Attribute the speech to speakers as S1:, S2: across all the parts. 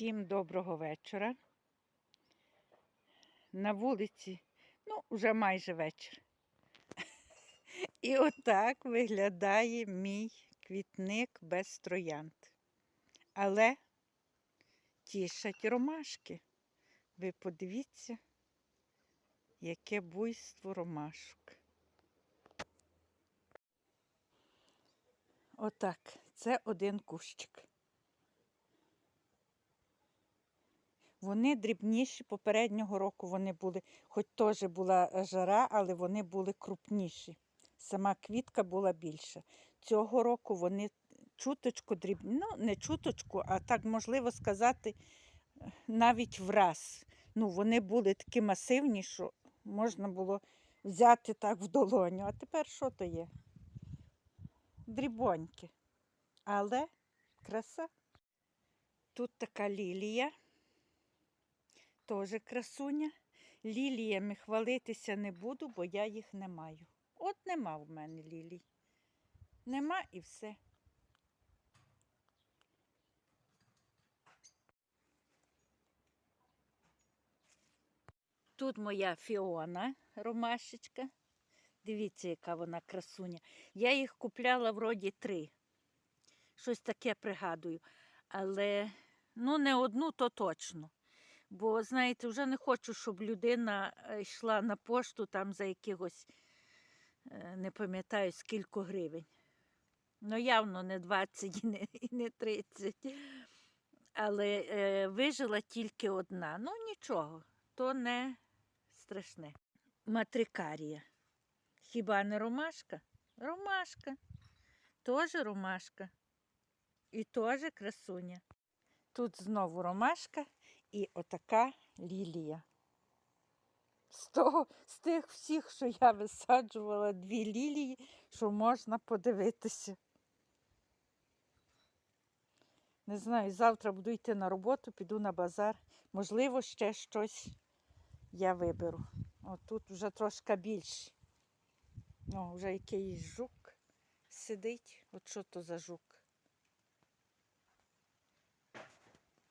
S1: Всім доброго вечора. На вулиці, ну, вже майже вечір. І отак виглядає мій квітник без троянд. Але тішать ромашки. Ви подивіться, яке буйство ромашок. Отак, це один кущик. Вони дрібніші попереднього року вони були, хоч теж була е, жара, але вони були крупніші. Сама квітка була більша. Цього року вони чуточку дрібні, ну не чуточку, а так можливо сказати, навіть враз. Ну, вони були такі масивні, що можна було взяти так в долоню. А тепер що то є? Дрібоньки. Але краса. Тут така лілія теж красуня. Ліліями хвалитися не буду, бо я їх не маю. От нема в мене лілій. Нема і все. Тут моя Фіона ромашечка. Дивіться, яка вона красуня. Я їх купляла вроді три. Щось таке пригадую. Але ну не одну, то точно. Бо, знаєте, вже не хочу, щоб людина е, йшла на пошту там за якихось, е, не пам'ятаю, скільки гривень. Ну, явно не 20 і не, і не 30. Але е, вижила тільки одна. Ну, нічого, то не страшне. Матрикарія. Хіба не ромашка? Ромашка. Теж ромашка. І теж красуня. Тут знову ромашка і отака лілія. З, того, з тих всіх, що я висаджувала дві лілії, що можна подивитися. Не знаю, завтра буду йти на роботу, піду на базар. Можливо, ще щось я виберу. О, тут вже трошки більше. О, вже якийсь жук сидить. От що то за жук?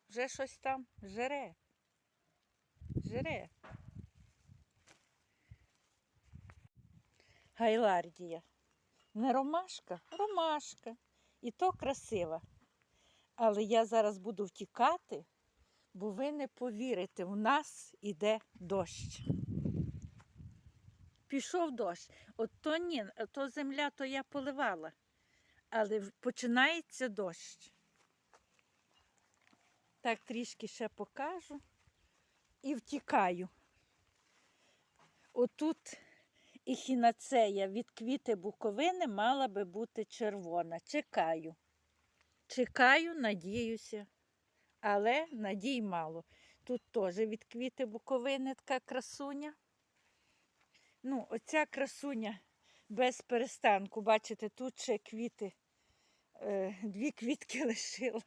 S1: Вже щось там жере. Жере. Гайлардія. Не ромашка, ромашка. І то красива. Але я зараз буду втікати, бо ви не повірите, у нас іде дощ. Пішов дощ. От то ні, то земля, то я поливала. Але починається дощ. Так трішки ще покажу і втікаю. Отут ехінацея від квіти буковини мала би бути червона. Чекаю. Чекаю, надіюся. Але надій мало. Тут теж від квіти буковини така красуня. Ну, оця красуня без перестанку. Бачите, тут ще квіти, е, дві квітки лишила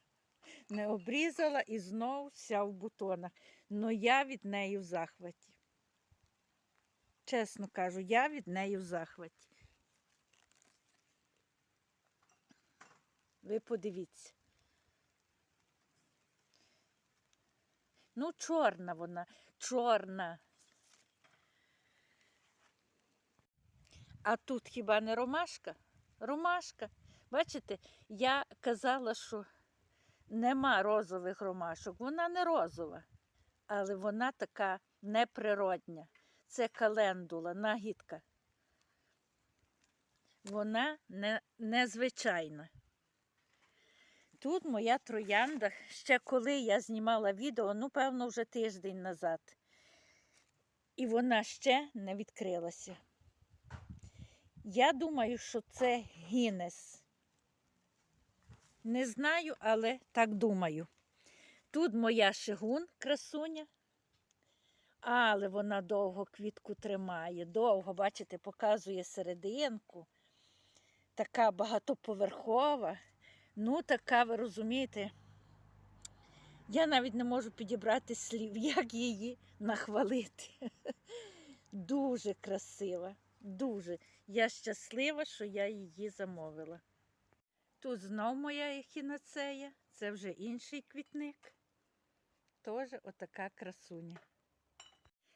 S1: не обрізала і знов вся в бутонах. Ну я від неї в захваті. Чесно кажу, я від неї в захваті. Ви подивіться. Ну, чорна вона, чорна. А тут хіба не ромашка? Ромашка. Бачите, я казала, що нема розових ромашок. Вона не розова, але вона така неприродня. Це календула, нагідка. Вона не, незвичайна. Тут моя троянда, ще коли я знімала відео, ну, певно, вже тиждень назад. І вона ще не відкрилася. Я думаю, що це гінес. Не знаю, але так думаю. Тут моя шигун красуня, але вона довго квітку тримає. Довго, бачите, показує серединку. Така багатоповерхова. Ну, така, ви розумієте, я навіть не можу підібрати слів, як її нахвалити. Дуже красива, дуже. Я щаслива, що я її замовила. Тут знов моя ехінацея, це вже інший квітник. теж отака красуня.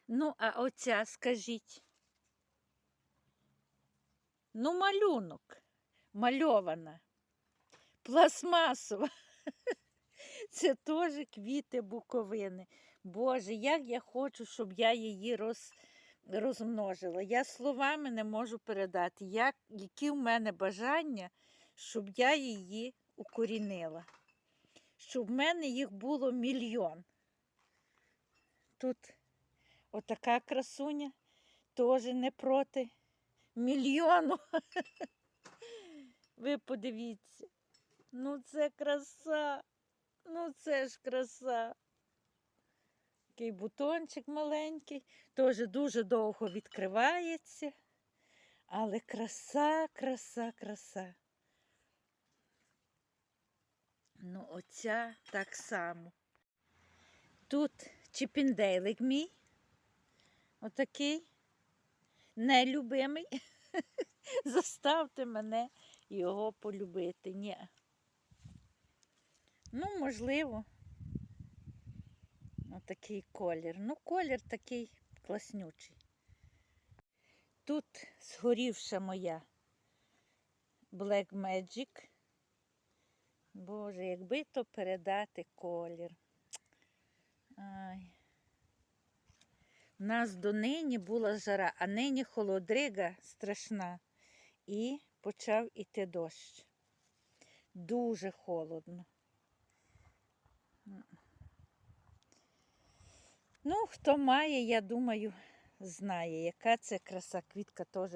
S1: Ну, а оця, скажіть. Ну, малюнок, мальована, пластмасова. Це теж квіти буковини. Боже, як я хочу, щоб я її роз, розмножила. Я словами не можу передати, як, які в мене бажання, щоб я її укорінила. Щоб в мене їх було мільйон. Тут отака красуня теж не проти мільйону. Ви подивіться. Ну це краса. Ну це ж краса. Такий бутончик маленький, теж дуже довго відкривається. Але краса, краса, краса. Ну, оця так само. Тут чіпіндейлик мій. Отакий нелюбимий. Заставте мене його полюбити. Ні. Ну, можливо, отакий колір. Ну, колір такий класнючий. Тут згорівша моя Black Magic. Боже, якби то передати колір. Ай. У нас донині була жара, а нині холодрига страшна. І почав іти дощ. Дуже холодно. Ну, хто має, я думаю, знає, яка це краса. Квітка теж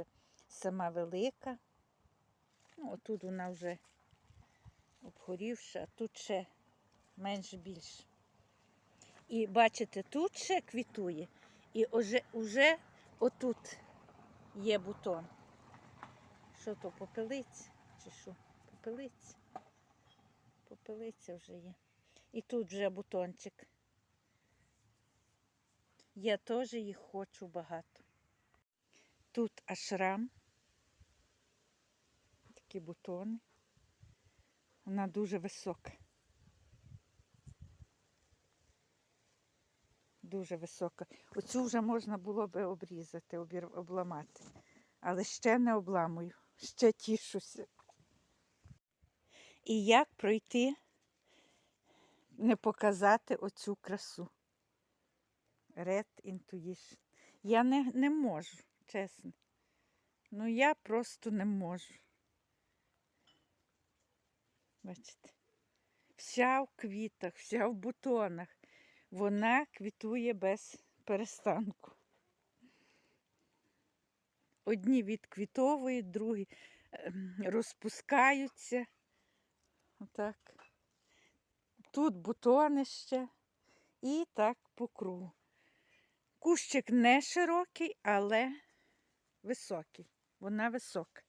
S1: сама велика. Ну, отут вона вже обгорівша, а тут ще менш більш. І бачите, тут ще квітує, і вже, вже отут є бутон. Що то, попелиця? Чи що? Попелиця? Попелиця вже є. І тут вже бутончик. Я теж їх хочу багато. Тут ашрам. Такі бутони. Вона дуже висока. Дуже висока. Оцю вже можна було би обрізати, обламати. Але ще не обламую, ще тішуся. І як пройти, не показати оцю красу? Red Intuition. Я не, не можу, чесно. Ну я просто не можу. Бачите? Вся в квітах, вся в бутонах. Вона квітує без перестанку. Одні відквітовують, другі ем, розпускаються. Отак. Тут бутони ще. І так по кругу. Кущик не широкий, але високий. Вона висока.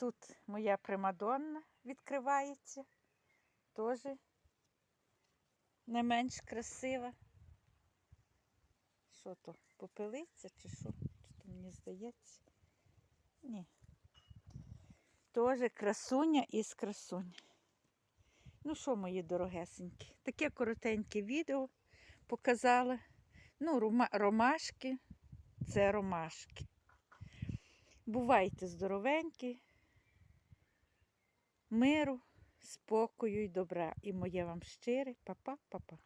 S1: Тут моя примадонна відкривається. Теж не менш красива. Що то, попелиця чи що? Чи мені здається? Ні. Теж красуня із красуня. Ну що, мої дорогесенькі, таке коротеньке відео показала. Ну, ромашки це ромашки. Бувайте здоровенькі, миру, спокою і добра. І моє вам щире па-па, па-па.